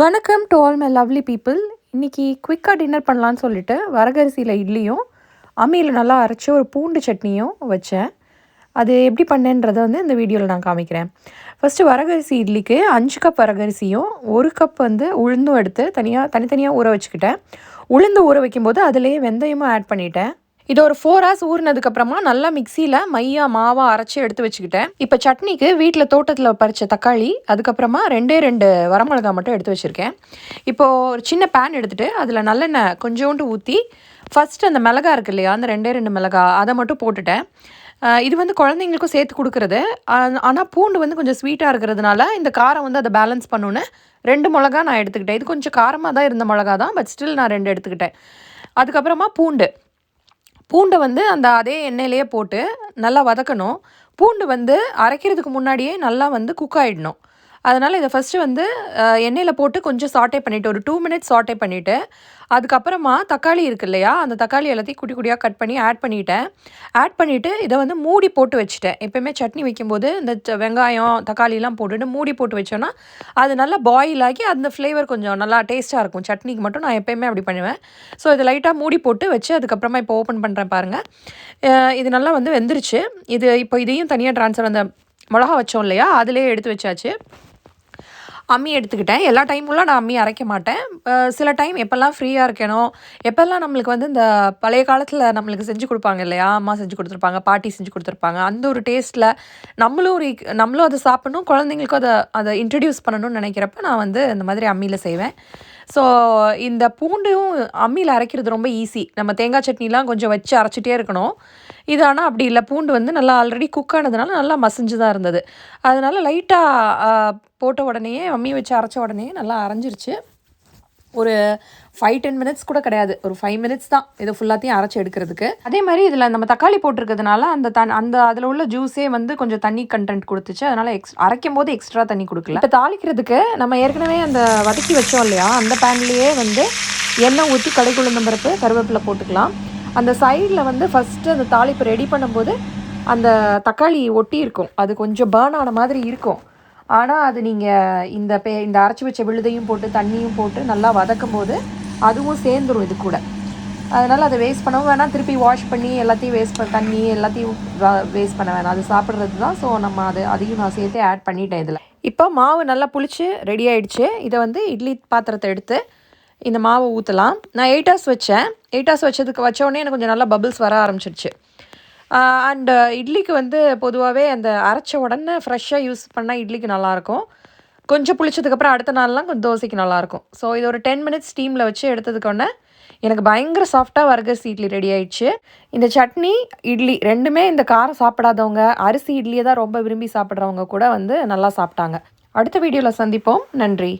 வணக்கம் to all my lovely people இன்றைக்கி குயிக்காக டின்னர் பண்ணலான்னு சொல்லிட்டு வரகரிசியில் இட்லியும் அம்மியில் நல்லா அரைச்சி ஒரு பூண்டு சட்னியும் வச்சேன். அது எப்படி பண்ணேன்றதை வந்து இந்த வீடியோவில் நான் காமிக்கிறேன். ஃபஸ்ட்டு வரகரிசி இட்லிக்கு அஞ்சு கப் வரகரிசியும் ஒரு கப் வந்து உளுந்தும் எடுத்து தனியாக தனித்தனியாக ஊற வச்சுக்கிட்டேன். உளுந்து ஊற வைக்கும்போது அதுலேயே வெந்தயமும் ஆட் பண்ணிட்டேன். இது ஒரு ஃபோர் ஹவர்ஸ் ஊறினதுக்கப்புறமா நல்லா மிக்சியில் மையா மாவாக அரைச்சி எடுத்து வச்சுக்கிட்டேன். இப்போ சட்னிக்கு வீட்டில் தோட்டத்தில் பறித்த தக்காளி அதுக்கப்புறமா ரெண்டே ரெண்டு வரமிளகா மட்டும் எடுத்து வச்சுருக்கேன். இப்போது ஒரு சின்ன பேன் எடுத்துகிட்டு அதில் நல்லெண்ணெய் கொஞ்சோண்டு ஊற்றி ஃபஸ்ட்டு அந்த மிளகா இருக்கு இல்லையா அந்த ரெண்டே ரெண்டு மிளகா அதை மட்டும் போட்டுட்டேன். இது வந்து குழந்தைங்களுக்கும் சேர்த்து கொடுக்குறது. ஆனால் பூண்டு வந்து கொஞ்சம் ஸ்வீட்டாக இருக்கிறதுனால இந்த காரம் வந்து அதை பேலன்ஸ் பண்ணுன்னு ரெண்டு மிளகா நான் எடுத்துக்கிட்டேன். இது கொஞ்சம் காரமாக தான் இருந்த மிளகா தான் பட் ஸ்டில் நான் ரெண்டு எடுத்துக்கிட்டேன். அதுக்கப்புறமா பூண்டு. பூண்டை வந்து அந்த அதே எண்ணெயிலேயே போட்டு நல்லா வதக்கணும். பூண்டு வந்து அரைக்கிறதுக்கு முன்னாடியே நல்லா வந்து குக் ஆகிடணும் அதனால் இதை ஃபஸ்ட்டு வந்து எண்ணெயில் போட்டு கொஞ்சம் சாட்டே பண்ணிவிட்டு ஒரு டூ மினிட்ஸ் சாட்டே பண்ணிவிட்டு அதுக்கப்புறமா தக்காளி இருக்கு இல்லையா அந்த தக்காளி எல்லாத்தையும் குட்டி குட்டியாக கட் பண்ணி ஆட் பண்ணிட்டேன். ஆட் பண்ணிவிட்டு இதை வந்து மூடி போட்டு வச்சுட்டேன். எப்பயுமே சட்னி வைக்கும்போது இந்த வெங்காயம் தக்காளிலாம் போட்டுட்டு மூடி போட்டு வச்சோன்னா அது நல்லா பாயில் ஆகி அந்த ஃப்ளேவர் கொஞ்சம் நல்லா டேஸ்ட்டாக இருக்கும். சட்னிக்கு மட்டும் நான் எப்பயுமே அப்படி பண்ணுவேன். ஸோ இது லைட்டாக மூடி போட்டு வச்சு அதுக்கப்புறமா இப்போ ஓப்பன் பண்ணுறேன் பாருங்கள் இது நல்லா வந்து வெந்துருச்சு. இது இப்போ இதையும் தனியாக ட்ரான்ஸ்ஃபர் அந்த மிளகா வச்சோம் இல்லையா அதிலே எடுத்து வச்சாச்சு. அம்மி எடுத்துக்கிட்டேன். எல்லா டைமுலாம் நான் அம்மி அரைக்க மாட்டேன். சில டைம் எப்போல்லாம் ஃப்ரீயாக இருக்கணும் எப்போல்லாம் நம்மளுக்கு வந்து இந்த பழைய காலத்தில் நம்மளுக்கு செஞ்சு கொடுப்பாங்க இல்லையா? அம்மா செஞ்சு கொடுத்துருப்பாங்க பாட்டி செஞ்சு கொடுத்துருப்பாங்க. அந்த ஒரு டேஸ்ட்டில் நம்மளும் ஒரு நம்மளும் அதை சாப்பிடணும் குழந்தைங்களுக்கும் அதை அதை இன்ட்ரடியூஸ் பண்ணணும்னு நினைக்கிறப்ப நான் வந்து இந்த மாதிரி அம்மியில் செய்வேன். ஸோ இந்த பூண்டும் அம்மியில் அரைக்கிறது ரொம்ப ஈஸி நம்ம தேங்காய் சட்னிலாம் கொஞ்சம் வச்சு அரைச்சிட்டே இருக்கணும். இது ஆனால் அப்படி இல்லை. பூண்டு வந்து நல்லா ஆல்ரெடி குக் ஆனதுனால நல்லா மசிஞ்சு தான் இருந்தது. அதனால லைட்டாக போட்ட உடனேயே அம்மி வச்சு அரைச்ச உடனே நல்லா அரைஞ்சிருச்சு. ஒரு ஃபைவ் டென் மினிட்ஸ் கூட கிடையாது. ஒரு ஃபைவ் மினிட்ஸ் தான். இதை ஃபுல்லாத்தையும் அரைச்சி எடுக்கிறதுக்கு. அதே மாதிரி இதில் நம்ம தக்காளி போட்டிருக்கிறதுனால அந்த தன் அந்த அதில் உள்ள ஜூஸே வந்து கொஞ்சம் தண்ணி கண்டென்ட் கொடுத்துச்சு. அதனால் எக்ஸ் அரைக்கும் போது எக்ஸ்ட்ரா தண்ணி கொடுக்கல. இப்போ தாளிக்கிறதுக்கு நம்ம ஏற்கனவே அந்த வதக்கி வச்சோம் இல்லையா? அந்த பேன்லேயே வந்து எண்ணெய் ஊற்றி கடை பருப்பு கருவேப்பிலை போட்டுக்கலாம். அந்த சைடில் வந்து ஃபஸ்ட்டு அந்த தாளிப்பு ரெடி பண்ணும்போது அந்த தக்காளி ஒட்டி இருக்கும். அது கொஞ்சம் பேர்ன் ஆன மாதிரி இருக்கும். ஆனால் அது நீங்கள் இந்த பே இந்த அரைச்சி வச்ச விழுதையும் போட்டு தண்ணியும் போட்டு நல்லா வதக்கும் போது அதுவும் சேர்ந்துடும் இது கூட. அதனால் அதை வேஸ்ட் பண்ணவும் வேணாம். திருப்பி வாஷ் பண்ணி எல்லாத்தையும் வேஸ்ட் பண்ண தண்ணி எல்லாத்தையும் வேஸ்ட் பண்ண வேணாம். அது சாப்பிட்றது தான். ஸோ நம்ம அது அதையும் நான் சேர்த்து ஆட் பண்ணிட்டேன் இதில். இப்போ மாவு நல்லா புளிச்சு ரெடி ஆகிடுச்சு இதை வந்து இட்லி பாத்திரத்தை எடுத்து இந்த மாவை ஊற்றலாம் நான் எயிட் ஹவர்ஸ் வச்சேன். எயிட் ஹவர்ஸ் வச்சதுக்கு வச்ச உடனே எனக்கு கொஞ்சம் நல்லா பபிள்ஸ் வர ஆரம்பிச்சிருச்சு. அண்டு இட்லிக்கு வந்து பொதுவாகவே அந்த அரைச்ச உடனே ஃப்ரெஷ்ஷாக யூஸ் பண்ணால் இட்லிக்கு நல்லாயிருக்கும் கொஞ்சம் புளிச்சதுக்கப்புறம் அடுத்த நாள்லாம் கொஞ்சம் தோசைக்கு நல்லாயிருக்கும் ஸோ இது ஒரு டென் மினிட்ஸ் ஸ்டீமில் வச்சு எடுத்ததுக்கொன்னே எனக்கு பயங்கர சாஃப்டாக வர்கர்ஸ் இட்லி ரெடி ஆயிடுச்சு. இந்த சட்னி இட்லி ரெண்டுமே இந்த காரம் சாப்பிடாதவங்க அரிசி இட்லியை தான் ரொம்ப விரும்பி சாப்பிட்றவங்க கூட வந்து நல்லா சாப்பிட்டாங்க. அடுத்த வீடியோவில் சந்திப்போம். நன்றி.